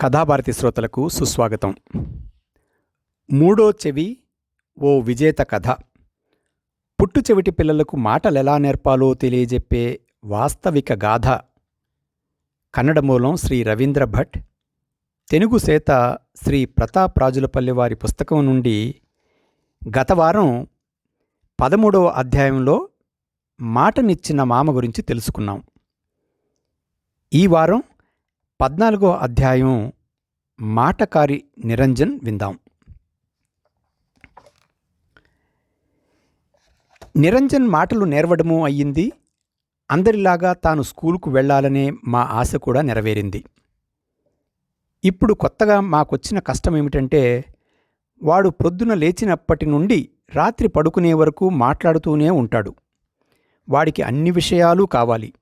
కథాభారతి శ్రోతలకు సుస్వాగతం. మూడో చెవి ఓ విజేత కథ. పుట్టు చెవిటి పిల్లలకు మాటలెలా నేర్పాలో తెలియజెప్పే వాస్తవిక గాథ. కన్నడ మూలం శ్రీ రవీంద్ర భట్. తెలుగు సేత శ్రీ ప్రతాప్ రాజులపల్లి వారి పుస్తకం నుండి గత వారం పదమూడవ అధ్యాయంలో మాటనిచ్చిన మామ గురించి తెలుసుకున్నాం. ఈ వారం పద్నాలుగో అధ్యాయం మాటకారి నిరంజన్ విందాం. నిరంజన్ మాటలు నేర్వడము అయ్యింది. అందరిలాగా తాను స్కూలుకు వెళ్ళాలనే మా ఆశ కూడా నెరవేరింది. ఇప్పుడు కొత్తగా మాకొచ్చిన కష్టం ఏమిటంటే వాడు ప్రొద్దున లేచినప్పటి నుండి రాత్రి పడుకునే వరకు మాట్లాడుతూనే ఉంటాడు. వాడికి అన్ని విషయాలు కావాలి.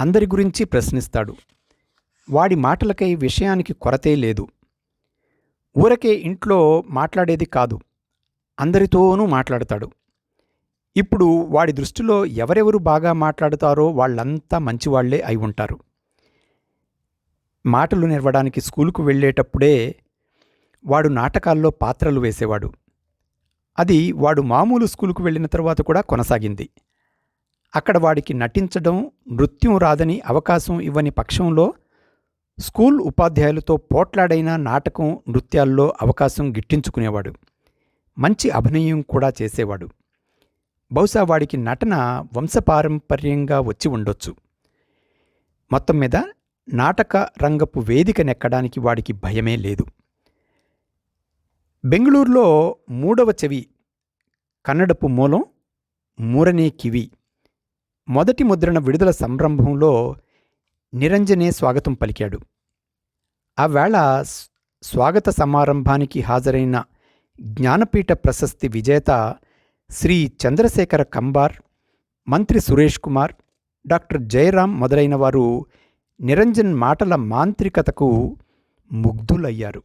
అందరి గురించి ప్రశ్నిస్తాడు. వాడి మాటలకై విషయానికి కొరతే లేదు. ఊరకే ఇంట్లో మాట్లాడేది కాదు అందరితోనూ మాట్లాడతాడు. ఇప్పుడు వాడి దృష్టిలో ఎవరెవరు బాగా మాట్లాడుతారో వాళ్ళంతా మంచివాళ్ళే అయి ఉంటారు. మాటలు నేర్వడానికి స్కూలుకు వెళ్ళేటప్పుడే వాడు నాటకాల్లో పాత్రలు వేసేవాడు. అది వాడు మామూలు స్కూలుకు వెళ్ళిన తర్వాత కూడా కొనసాగింది. అక్కడ వాడికి నటించడం నృత్యం రాదని అవకాశం ఇవ్వని పక్షంలో స్కూల్ ఉపాధ్యాయులతో పోట్లాడైన నాటకం నృత్యాల్లో అవకాశం గిట్టించుకునేవాడు. మంచి అభినయం కూడా చేసేవాడు. బహుశా వాడికి నటన వంశపారంపర్యంగా వచ్చి ఉండొచ్చు. మొత్తం మీద నాటక రంగపు వేదికనెక్కడానికి వాడికి భయమే లేదు. బెంగళూరులో మూడవ చెవి కన్నడపు మూలం మూరనే కివి. మొదటి ముద్రణ విడుదల సంరంభంలో నిరంజనే స్వాగతం పలికాడు. ఆ వేళ స్వాగత సమారంభానికి హాజరైన జ్ఞానపీఠ ప్రశస్తి విజేత శ్రీ చంద్రశేఖర కంబార్ మంత్రి సురేష్ కుమార్ డాక్టర్ జయరాం మొదలైన వారు నిరంజన్ మాటల మాంత్రికతకు ముగ్ధులయ్యారు.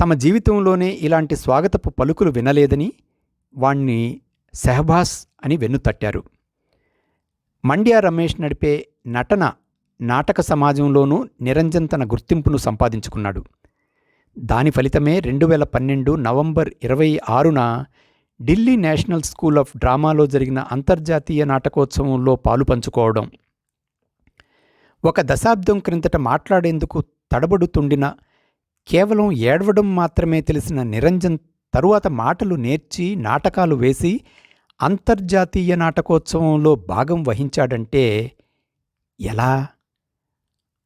తమ జీవితంలోనే ఇలాంటి స్వాగతపు పలుకులు వినలేదని వాణ్ణి సెహబాస్ అని వెన్నుతట్టారు. మండ్యా రమేష్ నడిపే నటన నాటక సమాజంలోనూ నిరంజన్ తన గుర్తింపును సంపాదించుకున్నాడు. దాని ఫలితమే రెండు వేల పన్నెండు నవంబర్ ఇరవై ఆరున ఢిల్లీ నేషనల్ స్కూల్ ఆఫ్ డ్రామాలో జరిగిన అంతర్జాతీయ నాటకోత్సవంలో పాలు పంచుకోవడం. ఒక దశాబ్దం క్రిందట మాట్లాడేందుకు తడబడుతుండిన కేవలం ఏడవడం మాత్రమే తెలిసిన నిరంజన్ తరువాత మాటలు నేర్చి నాటకాలు వేసి అంతర్జాతీయ నాటకోత్సవంలో భాగం వహించాడంటే ఎలా?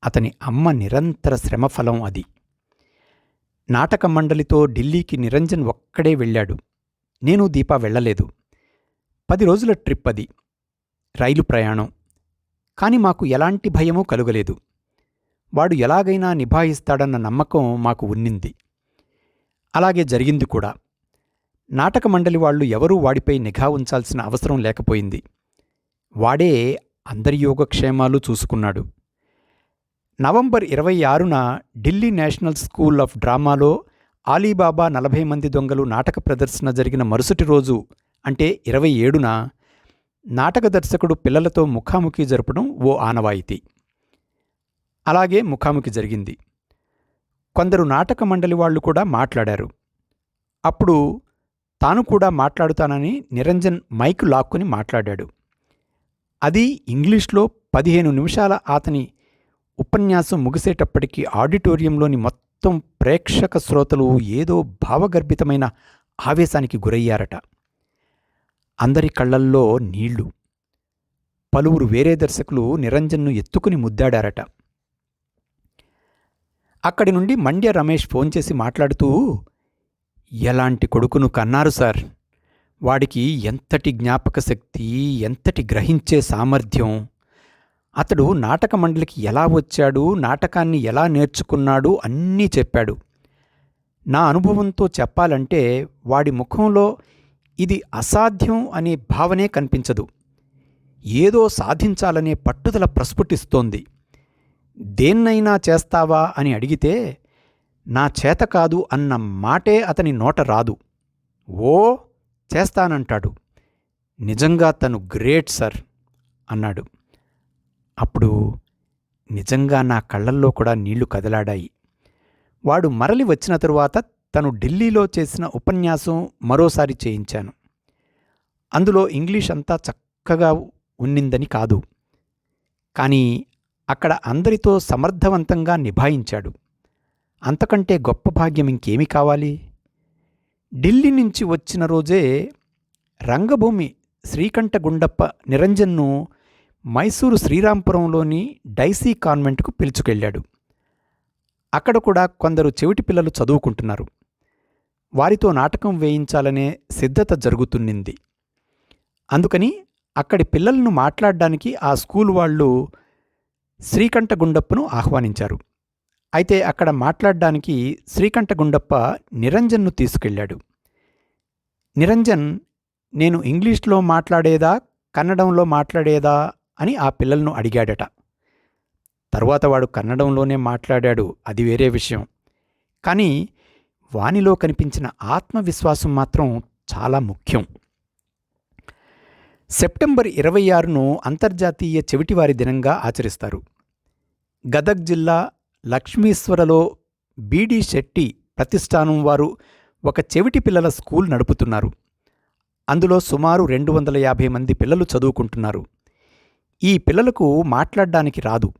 అతని అమ్మ నిరంతర శ్రమఫలం అది. నాటక మండలితో ఢిల్లీకి నిరంజన్ ఒక్కడే వెళ్ళాడు. నేను దీపా వెళ్ళలేదు. పది రోజుల ట్రిప్ అది. రైలు ప్రయాణం. కాని మాకు ఎలాంటి భయమూ కలుగలేదు. వాడు ఎలాగైనా నిభాయిస్తాడన్న నమ్మకం మాకు ఉన్నింది. అలాగే జరిగింది కూడా. నాటక మండలి వాళ్ళు ఎవరూ వాడిపై నిఘా ఉంచాల్సిన అవసరం లేకపోయింది. వాడే అందరి యోగక్షేమాలు చూసుకున్నాడు. నవంబర్ ఇరవై ఆరున ఢిల్లీ నేషనల్ స్కూల్ ఆఫ్ డ్రామాలో ఆలీబాబా నలభై మంది దొంగలు నాటక ప్రదర్శన జరిగిన మరుసటి రోజు అంటే ఇరవై ఏడున నాటక దర్శకుడు పిల్లలతో ముఖాముఖి జరపడం ఓ ఆనవాయితీ. అలాగే ముఖాముఖి జరిగింది. కొందరు నాటక మండలి వాళ్ళు కూడా మాట్లాడారు. అప్పుడు తాను కూడా మాట్లాడుతానని నిరంజన్ మైక్ లాక్కుని మాట్లాడాడు. అది ఇంగ్లీష్లో పదిహేను నిమిషాల అతని ఉపన్యాసం ముగిసేటప్పటికి ఆడిటోరియంలోని మొత్తం ప్రేక్షక శ్రోతలు ఏదో భావగర్భితమైన ఆవేశానికి గురయ్యారట. అందరి కళ్ళల్లో నీళ్ళు. పలువురు వేరే దర్శకులు నిరంజన్ను ఎత్తుకుని ముద్దాడారట. అక్కడి నుండి మండ్య రమేష్ ఫోన్ చేసి మాట్లాడుతూ ఎలాంటి కొడుకును కన్నారు సార్? వాడికి ఎంతటి జ్ఞాపక శక్తి ఎంతటి గ్రహించే సామర్థ్యం? అతడు నాటక మండలికి ఎలా వచ్చాడు? నాటకాన్ని ఎలా నేర్చుకున్నాడు? అన్నీ చెప్పాడు. నా అనుభవంతో చెప్పాలంటే వాడి ముఖంలో ఇది అసాధ్యం అనే భావనే కనిపించదు. ఏదో సాధించాలనే పట్టుదల ప్రస్ఫుటిస్తోంది. దేన్నైనా చేస్తావా అని అడిగితే నా చేత కాదు అన్న మాటే అతని నోట రాదు. ఓ చేస్తానంటాడు. నిజంగా తను గ్రేట్ సర్ అన్నాడు. అప్పుడు నిజంగా నా కళ్ళల్లో కూడా నీళ్ళు కదలాడాయి. వాడు మరలి వచ్చిన తరువాత తను ఢిల్లీలో చేసిన ఉపన్యాసం మరోసారి చేయించాను. అందులో ఇంగ్లీష్ అంతా చక్కగా ఉన్నిందని కాదు. కానీ అక్కడ అందరితో సమర్థవంతంగా నిభాయించాడు. అంతకంటే గొప్ప భాగ్యం ఇంకేమి కావాలి? ఢిల్లీ నుంచి వచ్చిన రోజే రంగభూమి శ్రీకంఠ గుండప్ప నిరంజన్ను మైసూరు శ్రీరాంపురంలోని డైసీ కాన్వెంట్కు పిలుచుకెళ్ళాడు. అక్కడ కూడా కొందరు చెవిటి పిల్లలు చదువుకుంటున్నారు. వారితో నాటకం వేయించాలనే సిద్ధత జరుగుతున్నింది. అందుకని అక్కడి పిల్లలను మాట్లాడడానికి ఆ స్కూల్ వాళ్ళు శ్రీకంఠ గుండప్పను ఆహ్వానించారు. అయితే అక్కడ మాట్లాడడానికి శ్రీకంఠ గుండప్ప నిరంజన్ను తీసుకెళ్ళాడు. నిరంజన్ నేను ఇంగ్లీష్లో మాట్లాడేదా కన్నడంలో మాట్లాడేదా? అని ఆ పిల్లలను అడిగాడట. తరువాత వాడు కన్నడంలోనే మాట్లాడాడు. అది వేరే విషయం. కానీ వానిలో కనిపించిన ఆత్మవిశ్వాసం మాత్రం చాలా ముఖ్యం. సెప్టెంబర్ ఇరవై ఆరును అంతర్జాతీయ చెవిటివారి దినంగా ఆచరిస్తారు. గదగ్ జిల్లా లక్ష్మీశ్వరలో బీడి శెట్టి ప్రతిష్టానం వారు ఒక చెవిటి పిల్లల స్కూల్ నడుపుతున్నారు. అందులో సుమారు రెండు వందల యాభై మంది పిల్లలు చదువుకుంటున్నారు. ఈ పిల్లలకు మాట్లాడడానికి రాదు.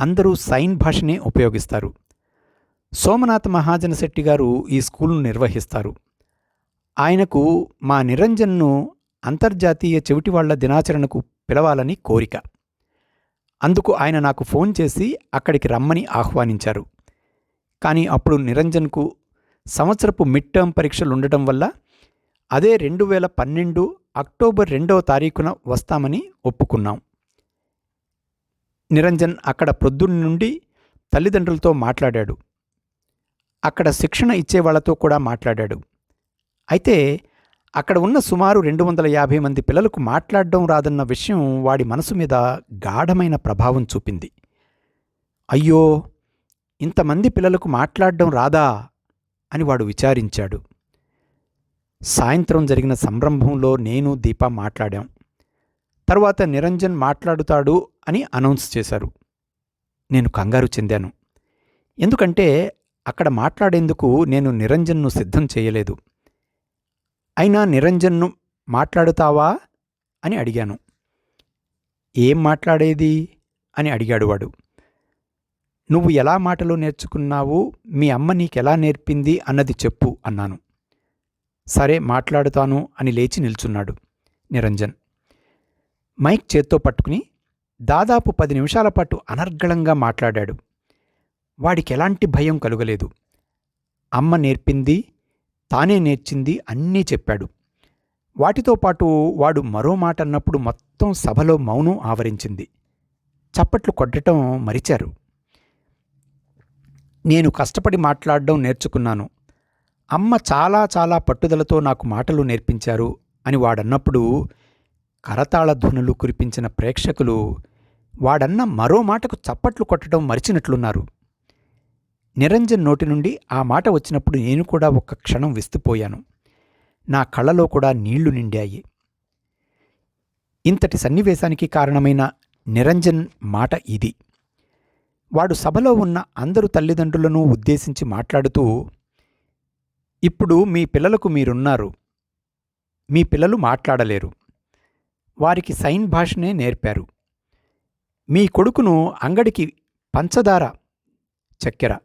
అందరూ సైన్ భాషనే ఉపయోగిస్తారు. సోమనాథ్ మహాజన శెట్టి గారు ఈ స్కూల్ను నిర్వహిస్తారు. ఆయనకు మా నిరంజన్ను అంతర్జాతీయ చెవిటివాళ్ళ దినాచరణకు పిలవాలని కోరిక. అందుకు ఆయన నాకు ఫోన్ చేసి అక్కడికి రమ్మని ఆహ్వానించారు. కానీ అప్పుడు నిరంజన్కు సంవత్సరపు మిడ్ టర్మ్ పరీక్షలు ఉండటం వల్ల అదే రెండు వేల పన్నెండు అక్టోబర్ రెండవ తారీఖున వస్తామని ఒప్పుకున్నాం. నిరంజన్ అక్కడ ప్రొద్దున్న నుండి తల్లిదండ్రులతో మాట్లాడాడు. అక్కడ శిక్షణ ఇచ్చే వాళ్ళతో కూడా మాట్లాడాడు. అయితే అక్కడ ఉన్న సుమారు రెండు వందల యాభై మంది పిల్లలకు మాట్లాడడం రాదన్న విషయం వాడి మనసు మీద గాఢమైన ప్రభావం చూపింది. అయ్యో ఇంతమంది పిల్లలకు మాట్లాడడం రాదా అని వాడు విచారించాడు. సాయంత్రం జరిగిన సంరంభంలో నేను దీప మాట్లాడాం. తర్వాత నిరంజన్ మాట్లాడుతాడు అని అనౌన్స్ చేశారు. నేను కంగారు చెందాను. ఎందుకంటే అక్కడ మాట్లాడేందుకు నేను నిరంజన్ను సిద్ధం చేయలేదు. అయినా నిరంజన్ను మాట్లాడుతావా? అని అడిగాను. ఏం మాట్లాడేది? అని అడిగాడు వాడు. నువ్వు ఎలా మాటలు నేర్చుకున్నావు? మీ అమ్మ నీకెలా నేర్పింది? అన్నది చెప్పు అన్నాను. సరే మాట్లాడుతాను అని లేచి నిల్చున్నాడు నిరంజన్. మైక్ చేత్తో పట్టుకుని దాదాపు పది నిమిషాల పాటు అనర్గళంగా మాట్లాడాడు. వాడికి ఎలాంటి భయం కలుగలేదు. అమ్మ నేర్పింది? తానే నేర్చింది అన్నీ చెప్పాడు. వాటితో పాటు వాడు మరో మాట అన్నప్పుడు మొత్తం సభలో మౌనం ఆవరించింది. చప్పట్లు కొట్టడం మరిచారు. నేను కష్టపడి మాట్లాడడం నేర్చుకున్నాను. అమ్మ చాలా చాలా పట్టుదలతో నాకు మాటలు నేర్పించారు అని వాడన్నప్పుడు కరతాళ ధ్వనులు కురిపించిన ప్రేక్షకులు వాడన్న మరో మాటకు చప్పట్లు కొట్టడం మరిచినట్లున్నారు. నిరంజన్ నోటి నుండి ఆ మాట వచ్చినప్పుడు నేను కూడా ఒక్క క్షణం విస్తుపోయాను. నా కళ్ళలో కూడా నీళ్ళు నిండాయి. ఇంతటి సన్నివేశానికి కారణమైన నిరంజన్ మాట ఇది. వాడు సభలో ఉన్న అందరు తల్లిదండ్రులను ఉద్దేశించి మాట్లాడుతూ ఇప్పుడు మీ పిల్లలకు మీరున్నారు. మీ పిల్లలు మాట్లాడలేరు. వారికి సైన్ భాషనే నేర్పారు. మీ కొడుకును అంగడికి పంచదార చక్కెర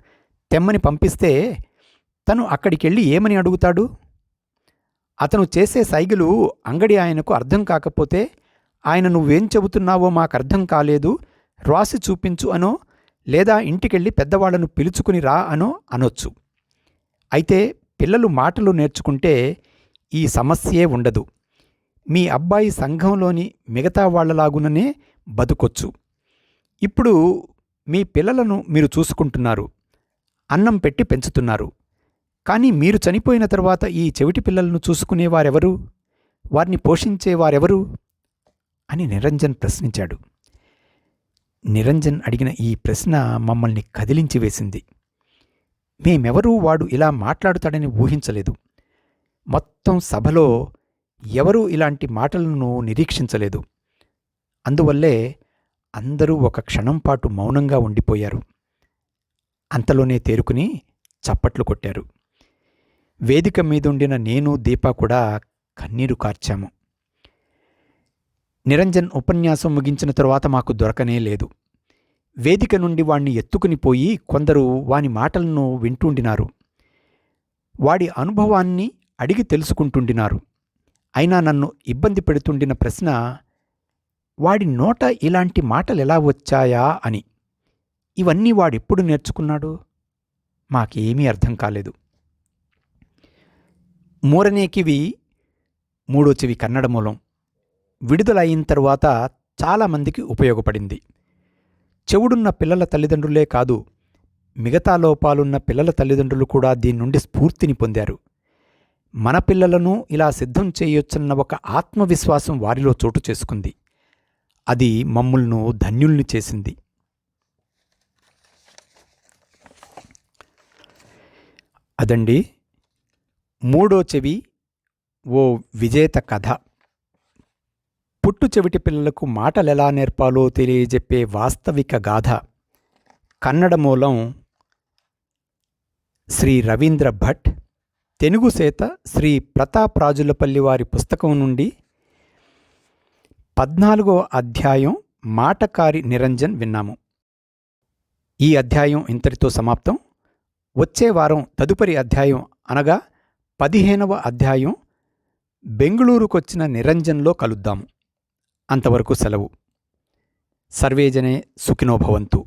తెమ్మని పంపిస్తే తను అక్కడికెళ్ళి ఏమని అడుగుతాడు? అతను చేసే సైగలు అంగడి ఆయనకు అర్థం కాకపోతే ఆయన నువ్వేం చెబుతున్నావో మాకు అర్థం కాలేదు రాసి చూపించు అనో లేదా ఇంటికెళ్ళి పెద్దవాళ్ళను పిలుచుకుని రా అనో అనొచ్చు. అయితే పిల్లలు మాటలు నేర్చుకుంటే ఈ సమస్యే ఉండదు. మీ అబ్బాయి సంఘంలోని మిగతా వాళ్ళలాగుననే బతుకొచ్చు. ఇప్పుడు మీ పిల్లలను మీరు చూసుకుంటున్నారు. అన్నం పెట్టి పెంచుతున్నారు. కానీ మీరు చనిపోయిన తర్వాత ఈ చెవిటి పిల్లలను చూసుకునేవారెవరు? వారిని పోషించేవారెవరు? అని నిరంజన్ ప్రశ్నించాడు. నిరంజన్ అడిగిన ఈ ప్రశ్న మమ్మల్ని కదిలించి వేసింది. మేమెవరూ వాడు ఇలా మాట్లాడుతాడని ఊహించలేదు. మొత్తం సభలో ఎవరూ ఇలాంటి మాటలను నిరీక్షించలేదు. అందువల్లే అందరూ ఒక క్షణం పాటు మౌనంగా ఉండిపోయారు. అంతలోనే తేరుకుని చప్పట్లు కొట్టారు. వేదిక మీదుండిన నేను దీప కూడా కన్నీరు కార్చాము. నిరంజన్ ఉపన్యాసం ముగించిన తరువాత మాకు దొరకనే లేదు. వేదిక నుండి వాణ్ణి ఎత్తుకుని పోయి కొందరు వాని మాటలను వింటుండినారు. వాడి అనుభవాన్ని అడిగి తెలుసుకుంటుండినారు. అయినా నన్ను ఇబ్బంది పెడుతుండిన ప్రశ్న వాడి నోట ఇలాంటి మాటలు ఎలా వచ్చాయా? అని. ఇవన్నీ వాడెప్పుడు నేర్చుకున్నాడు? మాకేమీ అర్థం కాలేదు. మూరనేకివి మూడో చెవి కన్నడ మూలం. విడుదలయిన తరువాత చాలామందికి ఉపయోగపడింది. చెవుడున్న పిల్లల తల్లిదండ్రులే కాదు మిగతా లోపాలున్న పిల్లల తల్లిదండ్రులు కూడా దీని నుండి స్ఫూర్తిని పొందారు. మన పిల్లలను ఇలా సిద్ధం చేయొచ్చన్న ఒక ఆత్మవిశ్వాసం వారిలో చోటు చేసుకుంది. అది మమ్ములను ధన్యుల్ని చేసింది. అదండి మూడో చెవి ఓ విజేత కథ. పుట్టు చెవిటి పిల్లలకు మాటలెలా నేర్పాలో తెలియజెప్పే వాస్తవిక గాథ. కన్నడ మూలం శ్రీ రవీంద్ర భట్. తెలుగు సేత శ్రీ ప్రతాప్ రాజులపల్లి వారి పుస్తకం నుండి పద్నాలుగో అధ్యాయం మాటకారి నిరంజన్ విన్నాము. ఈ అధ్యాయం ఇంతటితో సమాప్తం. వచ్చే వారం తదుపరి అధ్యాయం అనగా పదిహేనవ అధ్యాయం బెంగుళూరుకొచ్చిన నిరంజన్లో కలుద్దాము. అంతవరకు సెలవు. సర్వేజనే సుఖినోభవంతు